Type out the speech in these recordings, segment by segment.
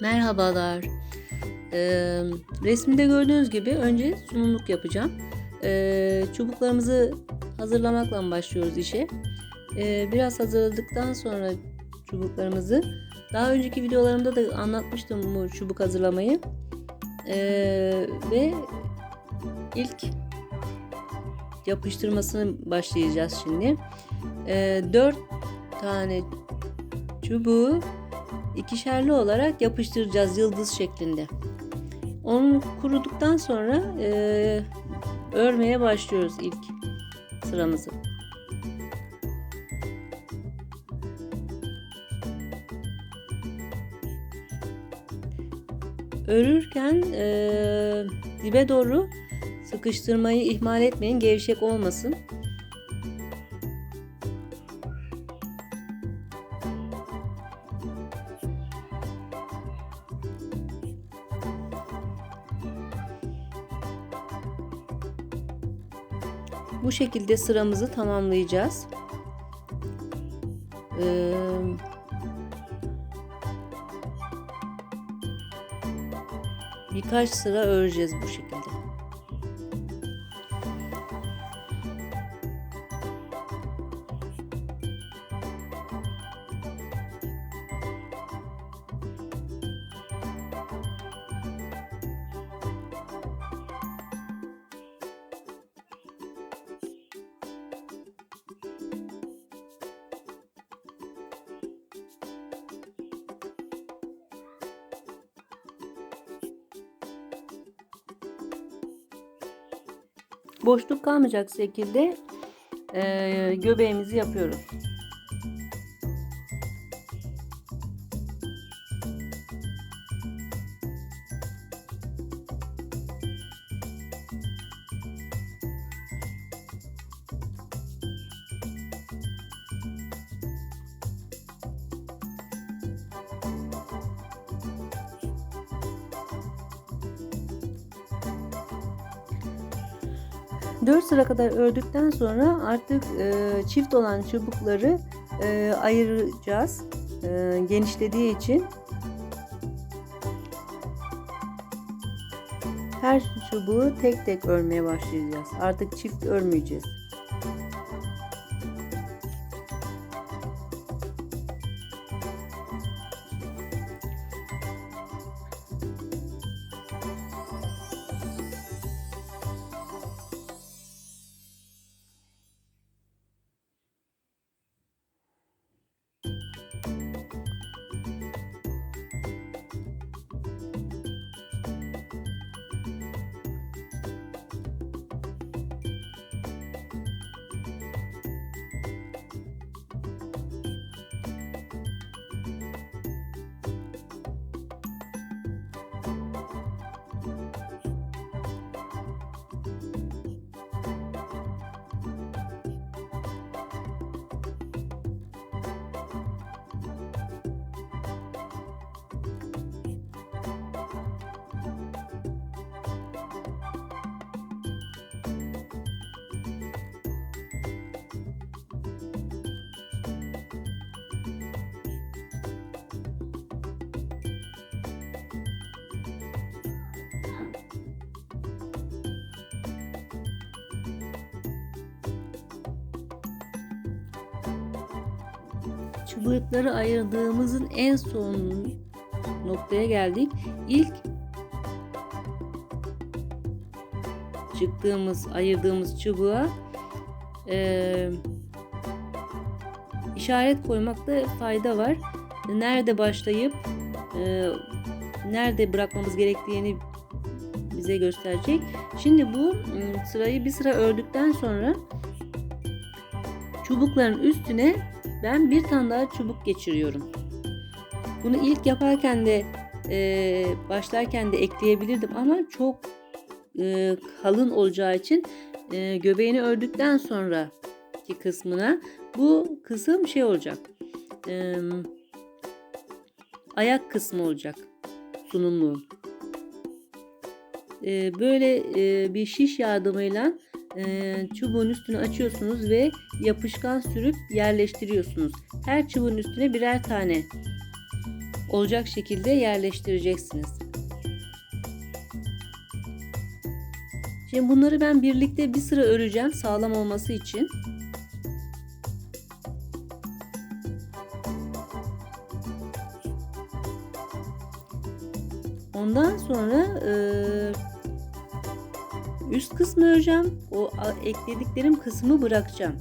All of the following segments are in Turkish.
Merhabalar. Ee, resminde gördüğünüz gibi önce sunumluk yapacağım. Ee, çubuklarımızı hazırlamakla başlıyoruz işe. Ee, biraz hazırladıktan sonra çubuklarımızı daha önceki videolarımda da anlatmıştım bu çubuk hazırlamayı. Ee, ve ilk yapıştırmasını başlayacağız şimdi. Ee, 4 tane çubuğu ikişerli olarak yapıştıracağız yıldız şeklinde. Onun kuruduktan sonra e, örmeye başlıyoruz ilk sıramızı. Örürken e, dibe doğru sıkıştırmayı ihmal etmeyin gevşek olmasın. Bu şekilde sıramızı tamamlayacağız. Ee, birkaç sıra öreceğiz bu şekilde. Boşluk kalmayacak şekilde e, göbeğimizi yapıyoruz. Kadar ördükten sonra artık e, çift olan çubukları e, ayıracağız. E, genişlediği için her çubuğu tek tek örmeye başlayacağız. Artık çift örmeyeceğiz. Çubukları ayırdığımızın en son noktaya geldik. İlk çıktığımız, ayırdığımız çubuğa e, işaret koymakta fayda var. Nerede başlayıp e, nerede bırakmamız gerektiğini bize gösterecek. Şimdi bu sırayı bir sıra ördükten sonra çubukların üstüne ben bir tane daha çubuk geçiriyorum. Bunu ilk yaparken de e, başlarken de ekleyebilirdim ama çok e, kalın olacağı için e, göbeğini ördükten sonraki kısmına bu kısım şey olacak. E, ayak kısmı olacak sunumluğun. E, böyle e, bir şiş yardımıyla e, çubuğun üstünü açıyorsunuz ve yapışkan sürüp yerleştiriyorsunuz. Her çubuğun üstüne birer tane olacak şekilde yerleştireceksiniz. Şimdi bunları ben birlikte bir sıra öreceğim sağlam olması için. Ondan sonra e, üst kısmı öreceğim. O eklediklerim kısmı bırakacağım.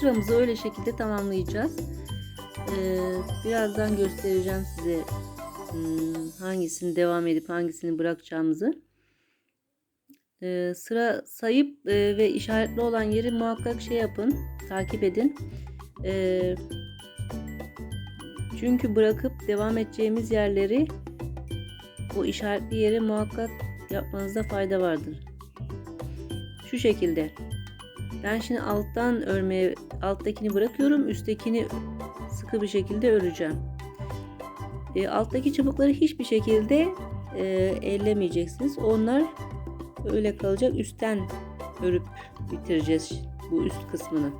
Sıramızı öyle şekilde tamamlayacağız. Ee, birazdan göstereceğim size hangisini devam edip hangisini bırakacağımızı. Ee, sıra sayıp e, ve işaretli olan yeri muhakkak şey yapın, takip edin. Ee, çünkü bırakıp devam edeceğimiz yerleri o işaretli yere muhakkak yapmanızda fayda vardır. Şu şekilde. Ben şimdi alttan örmeye alttakini bırakıyorum. Üsttekini sıkı bir şekilde öreceğim. E, alttaki çubukları hiçbir şekilde e, ellemeyeceksiniz. Onlar öyle kalacak. Üstten örüp bitireceğiz bu üst kısmını.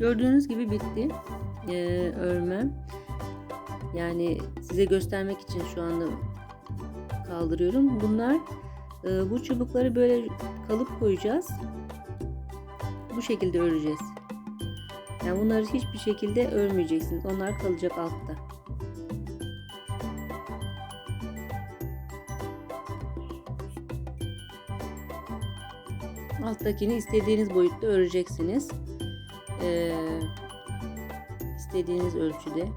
Gördüğünüz gibi bitti ee, örmem. Yani size göstermek için şu anda kaldırıyorum. Bunlar e, bu çubukları böyle kalıp koyacağız. Bu şekilde öreceğiz. Yani bunları hiçbir şekilde örmeyeceksiniz. Onlar kalacak altta. Alttakini istediğiniz boyutta öreceksiniz e, istediğiniz ölçüde.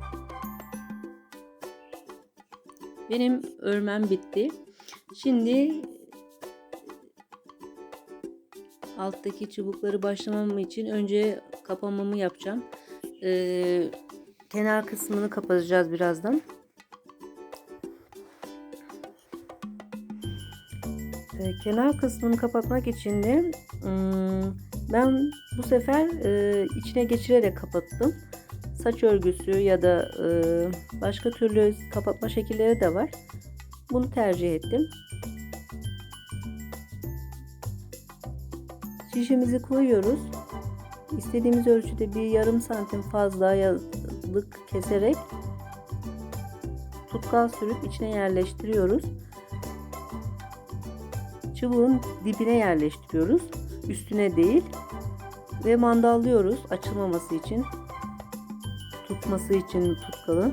Benim örmem bitti. Şimdi alttaki çubukları başlamam için önce kapamamı yapacağım. Ee, kenar kısmını kapatacağız birazdan. Ee, kenar kısmını kapatmak için de ım, ben bu sefer e, içine geçirerek kapattım. Saç örgüsü ya da e, başka türlü kapatma şekilleri de var. Bunu tercih ettim. Şişimizi koyuyoruz. İstediğimiz ölçüde bir yarım santim fazla yalık keserek tutkal sürüp içine yerleştiriyoruz. Çubuğun dibine yerleştiriyoruz. Üstüne değil ve mandallıyoruz açılmaması için tutması için tutkalı.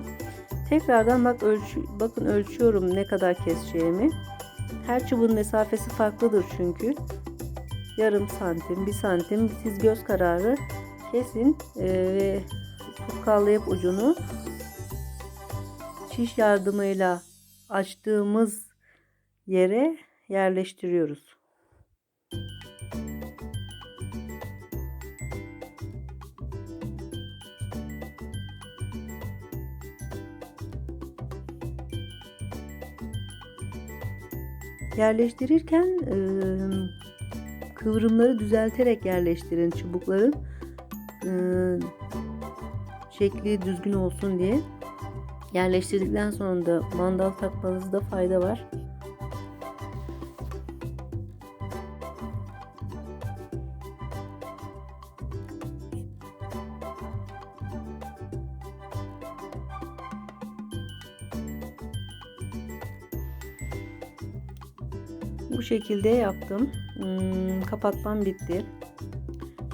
Tekrardan bak ölçü, bakın ölçüyorum ne kadar keseceğimi. Her çubuğun mesafesi farklıdır çünkü. Yarım santim, bir santim siz göz kararı kesin ee, ve tutkallayıp ucunu şiş yardımıyla açtığımız yere yerleştiriyoruz. Yerleştirirken e, kıvrımları düzelterek yerleştirin çubukların e, şekli düzgün olsun diye. Yerleştirdikten sonra da mandal takmanızda fayda var. Bu şekilde yaptım. Hmm, kapatmam bitti.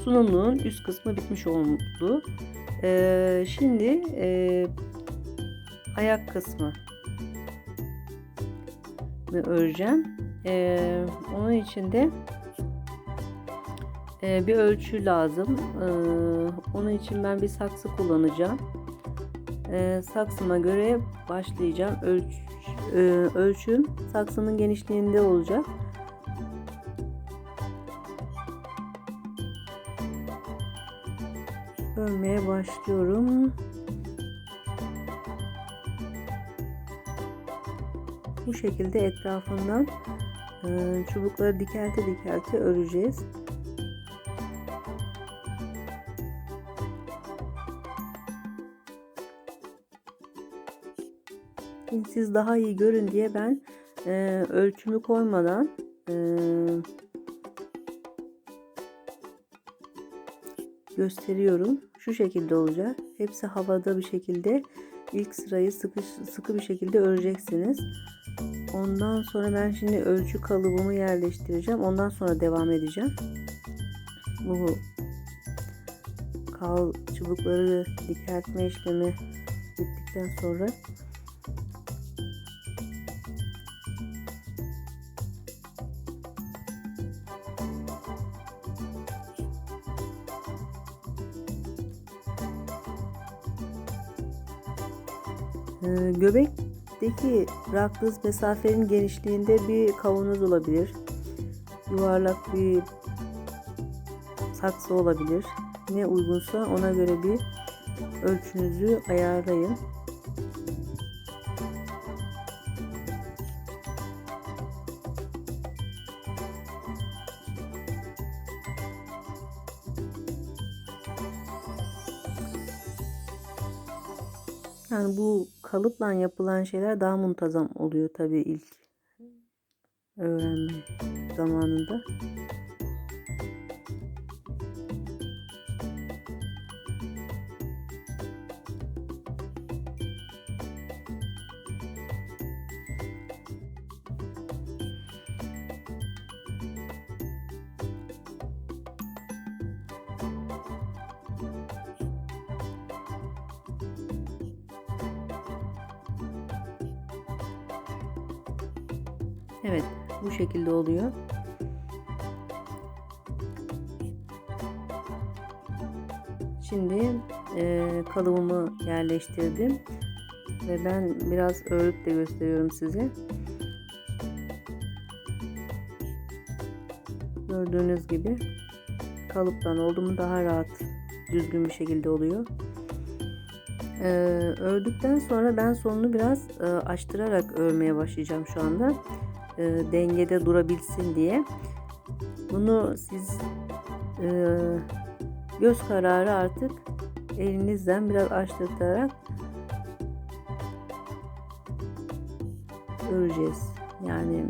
Sunumluğun üst kısmı bitmiş oldu. Ee, şimdi e, ayak kısmı öreceğim. Ee, onun için de e, bir ölçü lazım. Ee, onun için ben bir saksı kullanacağım. E, saksıma göre başlayacağım. Ölç, e, ölçüm saksımın genişliğinde olacak. Örmeye başlıyorum. Bu şekilde etrafından e, çubukları dikelte dikelte öreceğiz. Siz daha iyi görün diye ben e, ölçümü koymadan e, gösteriyorum. Şu şekilde olacak. Hepsi havada bir şekilde ilk sırayı sıkı, sıkı bir şekilde öreceksiniz. Ondan sonra ben şimdi ölçü kalıbımı yerleştireceğim. Ondan sonra devam edeceğim. Bu kal çubukları dikertme işlemi bittikten sonra göbekteki bıraktığınız mesafenin genişliğinde bir kavanoz olabilir. Yuvarlak bir saksı olabilir. Ne uygunsa ona göre bir ölçünüzü ayarlayın. Yani bu kalıpla yapılan şeyler daha muntazam oluyor tabii ilk öğrenme zamanında. Evet bu şekilde oluyor. Şimdi e, kalıbımı yerleştirdim ve ben biraz örüp de gösteriyorum size. Gördüğünüz gibi kalıptan oldu mu daha rahat düzgün bir şekilde oluyor. Ee, ördükten sonra ben sonunu biraz e, açtırarak örmeye başlayacağım şu anda e, dengede durabilsin diye. Bunu siz e, göz kararı artık elinizden biraz açtırarak öreceğiz. Yani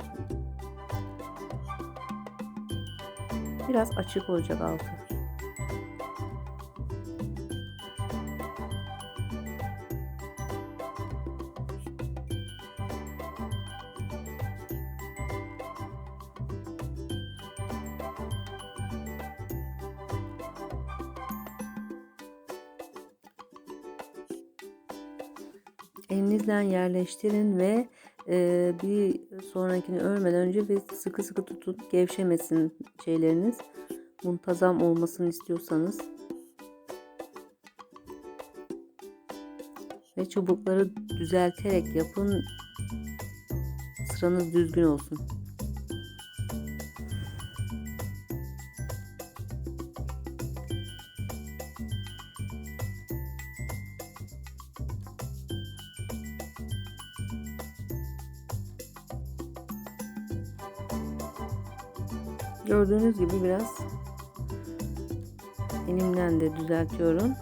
biraz açık olacak altı. Elinizden yerleştirin ve e, bir sonrakini örmeden önce ve sıkı sıkı tutun gevşemesin şeyleriniz. Muntazam olmasını istiyorsanız. Ve çubukları düzelterek yapın. Sıranız düzgün olsun. Gördüğünüz gibi biraz elimden de düzeltiyorum.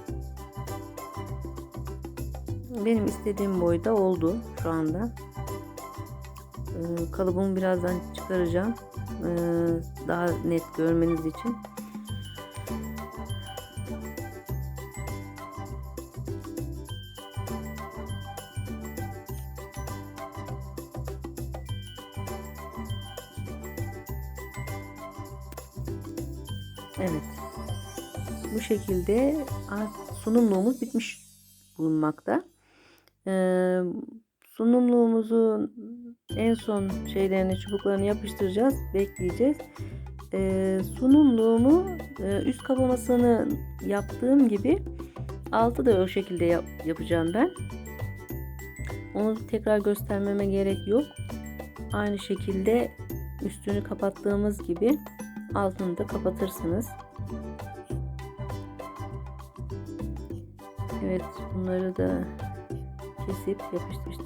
Benim istediğim boyda oldu şu anda. Ee, kalıbımı birazdan çıkaracağım. Ee, daha net görmeniz için. Şekilde sunumluğumuz bitmiş bulunmakta. Ee, sunumluğumuzu en son şeylerini çubuklarını yapıştıracağız. Bekleyeceğiz. Ee, sunumluğumu e, üst kapamasını yaptığım gibi altı da o şekilde yap- yapacağım ben. Onu tekrar göstermeme gerek yok. Aynı şekilde üstünü kapattığımız gibi altını da kapatırsınız. Evet bunları da kesip yapıştır.